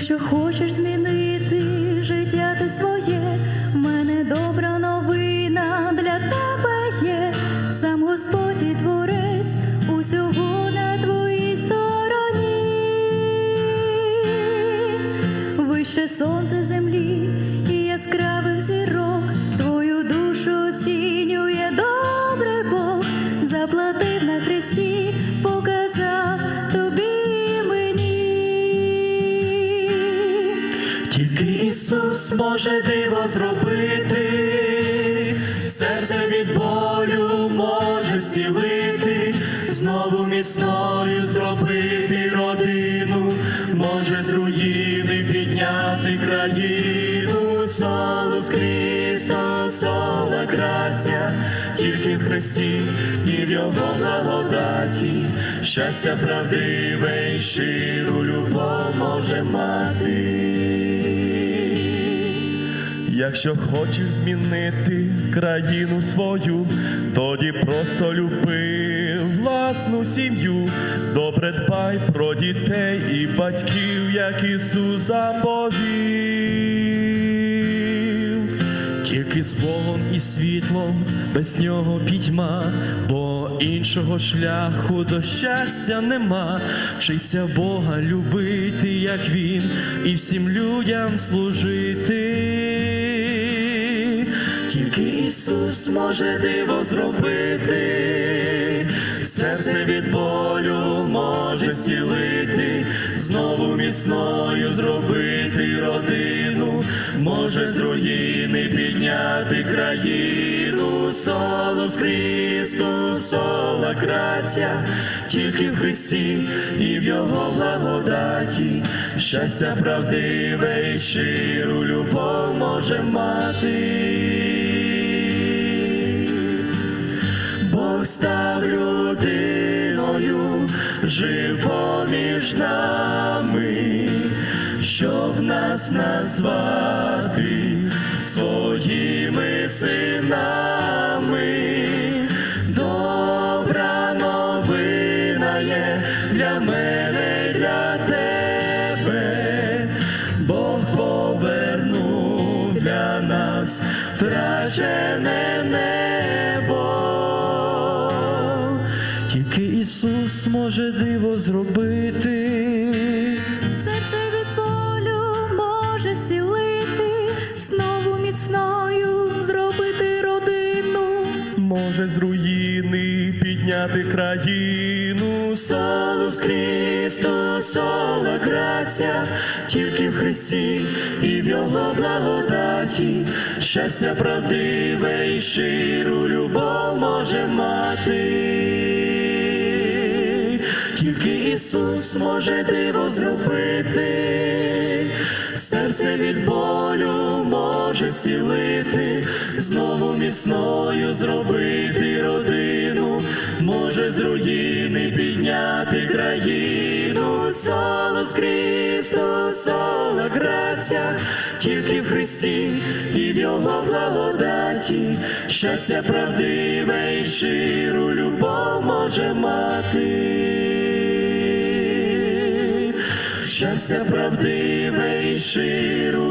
Якщо хочеш змінити життя ти своє, в мене добра новина для тебе є. Сам Господь і творець усього на твоїй стороні. Вище сонце землі і яскравих зірок, Може диво зробити, серце від болю може зцілити, знову міцною зробити родину, може з руїни підняти країну, солос Христос, сола грація, тільки в Христі і в Його благодаті, щастя правдиве і щиру любов може мати. Якщо хочеш змінити країну свою, тоді просто люби власну сім'ю, добре дбай про дітей і батьків, як Ісус заповів. Тільки з Богом і світлом, без нього пітьма, бо іншого шляху до щастя нема. Вчися Бога любити, як Він, і всім людям служити. Тільки Ісус може диво зробити, серце від болю може зцілити, знову міцною зробити родину, може з руїни підняти країну, солос Христос, сола грація, тільки в Христі і в Його благодаті, щастя правдиве і щиру любов може мати. Став людиною, жив поміж нами, щоб нас назвати своїми синами. Ісус може диво зробити. Серце від болю може зцілити, знову міцною зробити родину. Може з руїни підняти країну. Солос Христос, сола грація, тільки в Христі і в Його благодаті, щастя правдиве і щиру любов може мати. Ісус може диво зробити, серце від болю може зцілити, знову міцною зробити родину, може з руїни підняти країну, солос Христос, сола грація, тільки в Христі і в Його благодаті, щастя правдиве і щиру любов може мати. Щастя правдиве і щиру